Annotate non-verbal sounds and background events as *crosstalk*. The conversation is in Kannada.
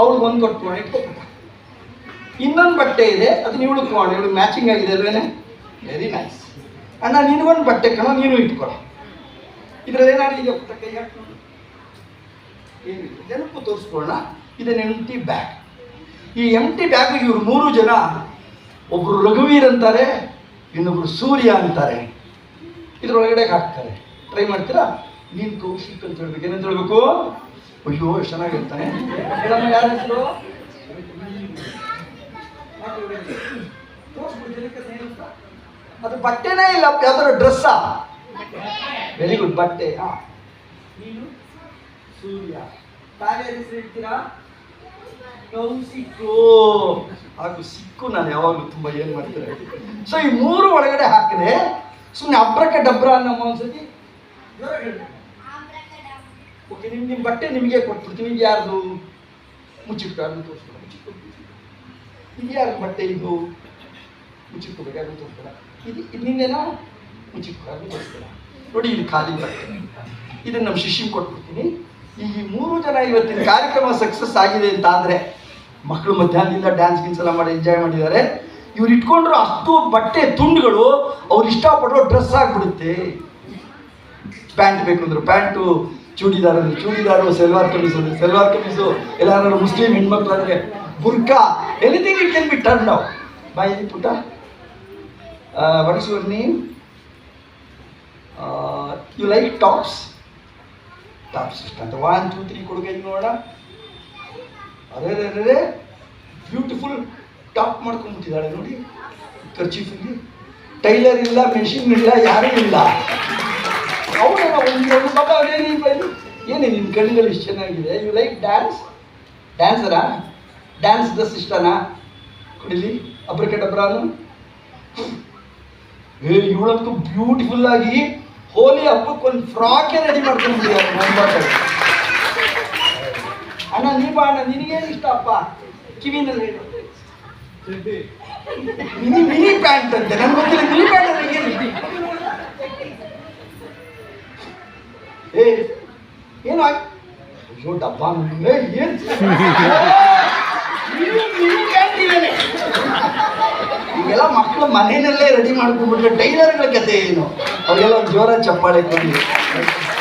ಅವ್ಳಿಗೆ ಒಂದು ಕೊಟ್ಕೊಂಡು ಇಟ್ಕೊಬಿಟ್ಟ ಇನ್ನೊಂದು ಬಟ್ಟೆ ಇದೆ ಅದು ನೀವು ಉಳ್ಕೊಂಡು ಇವಳು ಮ್ಯಾಚಿಂಗ್ ಆಗಿದೆ ಅಲ್ವೇನೆ? ವೆರಿ ನೈಸ್ ಅಣ್ಣ ನಿನಗೊಂದು ಬಟ್ಟೆ ಕಣ, ನೀನು ಇಟ್ಕೊಳ. ಇದ್ರಲ್ಲಿ ಏನಾದ್ರು ಈಗ ಕೈ ಹಾಕು ಏನು ನೆನಪು ತೋರಿಸ್ಕೊಳ್ಳೋಣ. ಇದನ್ನ ಎಂಟಿ ಬ್ಯಾಗ್ ಈ ಎಂಟಿ ಬ್ಯಾಗ್ ಇವ್ರು ಮೂರು ಜನ ಒಬ್ಬರು ರಘುವೀರ್ ಅಂತಾರೆ, ಇನ್ನೊಬ್ರು ಸೂರ್ಯ ಅಂತಾರೆ. ಇದ್ರೊಳಗಡೆ ಹಾಕ್ತಾರೆ. ಟ್ರೈ ಮಾಡ್ತೀರಾ? ನೀನು ಕೌಶಿಕ್ ಅಂತ ಹೇಳ್ಬೇಕು. ಏನಂತ ಹೇಳ್ಬೇಕು? ಅಯ್ಯೋ ಎಷ್ಟು ಚೆನ್ನಾಗಿರ್ತಾನೆ. ಹೇಳಮ್ಮ ಯಾರ ಹೆಸರು? ಅದು ಬಟ್ಟೆನೇ ಇಲ್ಲ ಯಾವ್ದಾರು ಡ್ರೆಸ್ಸಾ? ವೆರಿ ಗುಡ್ ಬಟ್ಟೆ. ಹಾ. ನೀನು? ಸೂರ್ಯ. ಹೆಸರು ಇಡ್ತೀರಾ ಹಾಗೂ ಸಿಕ್ಕು ನಾನು ಯಾವಾಗಲೂ ತುಂಬ ಏನು ಮಾಡ್ತಾರೆ ಸೊ ಈ ಮೂರು ಒಳಗಡೆ ಹಾಕಿದೆ ಸುಮ್ಮನೆ ಅಬ್ರಕ್ಕೆ ಡಬ್ರ ಅನ್ನೋ ಒಂದ್ಸತಿ ಓಕೆ, ನಿಮ್ ನಿಮ್ಮ ಬಟ್ಟೆ ನಿಮಗೆ ಕೊಟ್ಬಿಡ್ತೀನಿ. ನಿಮ್ಗೆ ಯಾರ್ದು ಮುಚ್ಚಿಟ್ಕೊ ಅದನ್ನು ತೋರಿಸ್ಕೊಡ. ಮುಚ್ಚಿಟ್ಕೊಡ್ತೀನಿ ನಿಮ್ಗೆ ಯಾರ್ದು ಬಟ್ಟೆ ಇದು ಮುಚ್ಚಿಟ್ಕೋಬೇಕು ಅದನ್ನು ತೋರಿಸ್ಕೊಡ. ಇದು ಇದು ನಿನ್ನೆನಾ? ಮುಚ್ಚಿಟ್ಕೊ ಅದನ್ನು ತೋರಿಸ್ಕೊಡ. ನೋಡಿ ಇದು ಖಾಲಿ ಬಟ್ಟೆ. ಇದನ್ನು ನಮ್ಮ ಶಿಷ್ಯಂಗೆ ಕೊಟ್ಬಿಡ್ತೀನಿ. ಈ ಮೂರು ಜನ ಇವತ್ತಿನ ಕಾರ್ಯಕ್ರಮ ಸಕ್ಸಸ್ ಆಗಿದೆ ಅಂತ ಅಂದರೆ ಮಕ್ಕಳು ಮಧ್ಯಾಹ್ನದಿಂದ ಡ್ಯಾನ್ಸ್ ಗಿನ್ಸ್ ಎಲ್ಲ ಮಾಡಿ ಎಂಜಾಯ್ ಮಾಡಿದ್ದಾರೆ. ಇವ್ರು ಇಟ್ಕೊಂಡ್ರು ಅಷ್ಟು ಬಟ್ಟೆ ತುಂಡುಗಳು, ಅವ್ರು ಇಷ್ಟಪಡೋ ಡ್ರೆಸ್ ಆಗಿಬಿಡುತ್ತೆ. ಪ್ಯಾಂಟ್ ಬೇಕು ಅಂದ್ರೆ ಪ್ಯಾಂಟು ಚೂಡಿದಾರ ಅಂದ್ರೆ ಚೂಡಿದಾರು ಸೆಲ್ವಾರ್ ಕಮೀಸು ಅಂದ್ರೆ ಸೆಲ್ವಾರ್ ಕಮೀಸು ಎಲ್ಲಾರು ಮುಸ್ಲಿಂ ಹೆಣ್ಮಕ್ಳಾದ್ರೆ ಬುರ್ಕಾ anything it can be turn ನಾವು ಬಾಯ್ ಪುಟ. What is your name you like tops tops ಇಷ್ಟ ಅಂತ. ಒನ್ ಟೂ ತ್ರೀ ಕೊಡುಗೆ ನೋಡ. ಬ್ಯೂಟಿಫುಲ್ ಟಾಪ್ ಮಾಡ್ಕೊಂಡ್ಬಿಟ್ಟಿದ್ದಾಳೆ ನೋಡಿ. ಖರ್ಚೀಫಲ್ಲಿ ಟೈಲರ್ ಇಲ್ಲ ಮೆಷಿನ್ ಇಲ್ಲ, ಯಾರೂ ಇಲ್ಲ. ಹೌದಲ್ಲ ಒಂದು ಮಗ ಅದೇನು ಇದು ಏನೇ ನಿನ್ನ ಕಣ್ಣುಗಳು ಇಷ್ಟು ಚೆನ್ನಾಗಿದೆ? ಯು ಲೈಕ್ ಡ್ಯಾನ್ಸ್ ಡ್ಯಾನ್ಸರಾ ಡ್ಯಾನ್ಸ್ ದಸ್ ಇಷ್ಟನಾ ಕುಡಿಲಿ? ಅಬ್ರಕೆ ಅಬ್ರಾನು ಏ ಇವಳಂತೂ ಬ್ಯೂಟಿಫುಲ್ ಆಗಿ ಹೋಲಿ ಹಬ್ಬಕ್ಕೆ ಒಂದು ಫ್ರಾಕೇ ರೆಡಿ ಮಾಡ್ತೀನಿ ಮುಂಬಾಟಲ್ಲಿ ಅಣ್ಣ ನೀ ಬಾ ಅಣ್ಣ ನಿನಗೇನು ಇಷ್ಟ ಅಪ್ಪ? ಕಿವಿನಲ್ಲಿ ಹೇಳು. ಮಿನಿ ಮಿನಿ ಪ್ಯಾಂಟ್ ಅಂತೆ ನನ್ಗೆ ಗೊತ್ತಿಲ್ಲ ಏನು ಅಯ್ಯೋ ಡಬ್ಬ ಏನ್ *laughs* ಈಗೆಲ್ಲ ಮಕ್ಕಳು ಮನೆಯಲ್ಲೇ ರೆಡಿ ಮಾಡ್ಕೊಂಡ್ಬಿಟ್ರೆ ಟೈಲರ್ಗಳ ಕತೆ ಏನು? ಅವ್ರಿಗೆಲ್ಲ ಒಂದು ಜೋರ ಚಪ್ಪಾಳೆ ಕೊಡಿ.